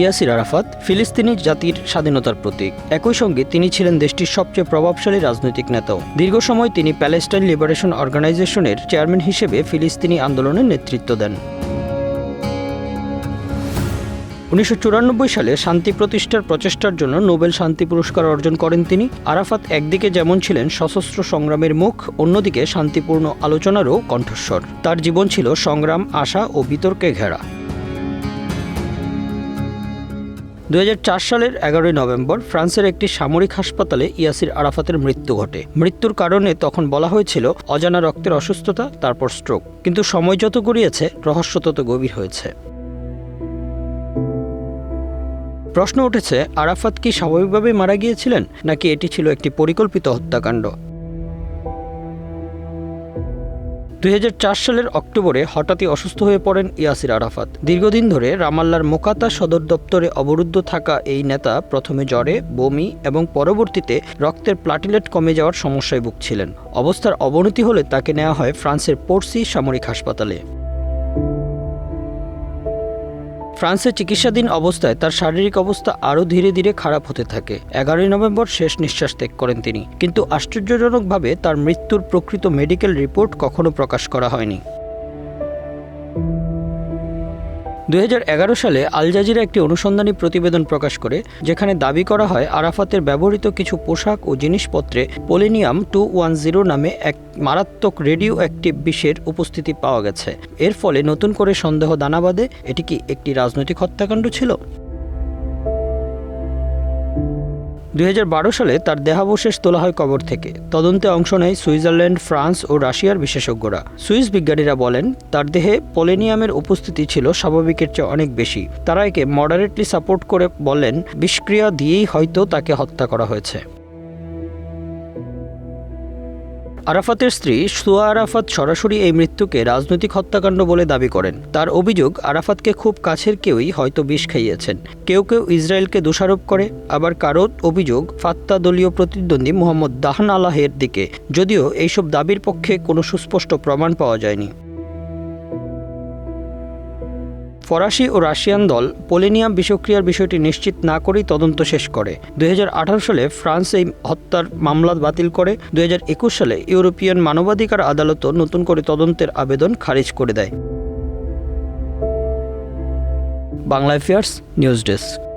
ইয়াসির আরাফাত ফিলিস্তিনি জাতির স্বাধীনতার প্রতীক। একই সঙ্গে তিনি ছিলেন দেশটির সবচেয়ে প্রভাবশালী রাজনৈতিক নেতাও। দীর্ঘ সময় তিনি প্যালেস্টাইন লিবারেশন অর্গানাইজেশনের চেয়ারম্যান হিসেবে ফিলিস্তিনি আন্দোলনের নেতৃত্ব দেন। উনিশশো চুরানব্বই সালে শান্তি প্রতিষ্ঠার প্রচেষ্টার জন্য নোবেল শান্তি পুরস্কার অর্জন করেন তিনি। আরাফাত একদিকে যেমন ছিলেন সশস্ত্র সংগ্রামের মুখ, অন্যদিকে শান্তিপূর্ণ আলোচনারও কণ্ঠস্বর। তার জীবন ছিল সংগ্রাম, আশা ও বিতর্কে ঘেরা। দুই হাজার চার সালের এগারোই নভেম্বর ফ্রান্সের একটি সামরিক হাসপাতালে ইয়াসির আরাফাতের মৃত্যু ঘটে। মৃত্যুর কারণে তখন বলা হয়েছিল অজানা রক্তের অসুস্থতা, তারপর স্ট্রোক কিন্তু সময় যত গড়িয়েছে, রহস্য তত গভীর হয়েছে। প্রশ্ন উঠেছে, আরাফাত কি স্বাভাবিকভাবে মারা গিয়েছিলেন, নাকি এটি ছিল একটি পরিকল্পিত হত্যাকাণ্ড? দুই হাজার চার সালের অক্টোবরে হঠাৎই অসুস্থ হয়ে পড়েন ইয়াসির আরাফাত। দীর্ঘদিন ধরে রামাল্লার মোকাতা সদর দপ্তরে অবরুদ্ধ থাকা এই নেতা প্রথমে জ্বরে, বমি এবং পরবর্তীতে রক্তের প্লাটিলেট কমে যাওয়ার সমস্যায় ভুগছিলেন। অবস্থার অবনতি হলে তাকে নেওয়া হয় ফ্রান্সের পোর্সি সামরিক হাসপাতালে। ফ্রান্সে চিকিৎসাধীন অবস্থায় তার শারীরিক অবস্থা আরও ধীরে ধীরে খারাপ হতে থাকে। এগারোই নভেম্বর শেষ নিঃশ্বাস ত্যাগ করেন তিনি। কিন্তু আশ্চর্যজনকভাবে তার মৃত্যুর প্রকৃত মেডিকেল রিপোর্ট কখনো প্রকাশ করা হয়নি। দু হাজার এগারো সালে আল জাজিরা একটি অনুসন্ধানী প্রতিবেদন প্রকাশ করে, যেখানে দাবি করা হয় আরাফাতের ব্যবহৃত কিছু পোশাক ও জিনিসপত্রে পোলিনিয়াম টু ওয়ান জিরো নামে এক মারাত্মক রেডিও অ্যাক্টিভ বিষের উপস্থিতি পাওয়া গেছে। এর ফলে নতুন করে সন্দেহ দানাবাদে এটি কি একটি রাজনৈতিক হত্যাকাণ্ড ছিল? দুই হাজার বারো সালে তার দেহাবশেষ তোলা হয় কবর থেকে। তদন্তে অংশ নেয় সুইজারল্যান্ড, ফ্রান্স ও রাশিয়ার বিশেষজ্ঞরা। সুইস বিজ্ঞানীরা বলেন, তার দেহে পোলেনিয়ামের উপস্থিতি ছিল স্বাভাবিকের চেয়ে অনেক বেশি। তারা একে মডারেটলি সাপোর্ট করে বলেন, বিষক্রিয়া দিয়েই হয়তো তাকে হত্যা করা হয়েছে। আরাফাতের স্ত্রী সুয়া আরাফাত সরাসরি এই মৃত্যুকে রাজনৈতিক হত্যাকাণ্ড বলে দাবি করেন। তার অভিযোগ, আরাফাতকে খুব কাছের কেউই হয়তো বিষ খাইয়েছেন। কেউ কেউ ইসরায়েলকে দোষারোপ করে, আবার কারও অভিযোগ, ফাত্তা দলীয় প্রতিদ্বন্দ্বী মোহাম্মদ দাহান আলাহের দিকে। যদিও এইসব দাবির পক্ষে কোনো সুস্পষ্ট প্রমাণ পাওয়া যায়নি। ফরাসি ও রাশিয়ান দল পোলেনিয়াম বিষক্রিয়ার বিষয়টি নিশ্চিত না করেই তদন্ত শেষ করে। দুই হাজার আঠারো সালে ফ্রান্স এই হত্যার মামলা বাতিল করে। দুই হাজার একুশ সালে ইউরোপিয়ান মানবাধিকার আদালতও নতুন করে তদন্তের আবেদন খারিজ করে দেয়। Bangla affairs news desk.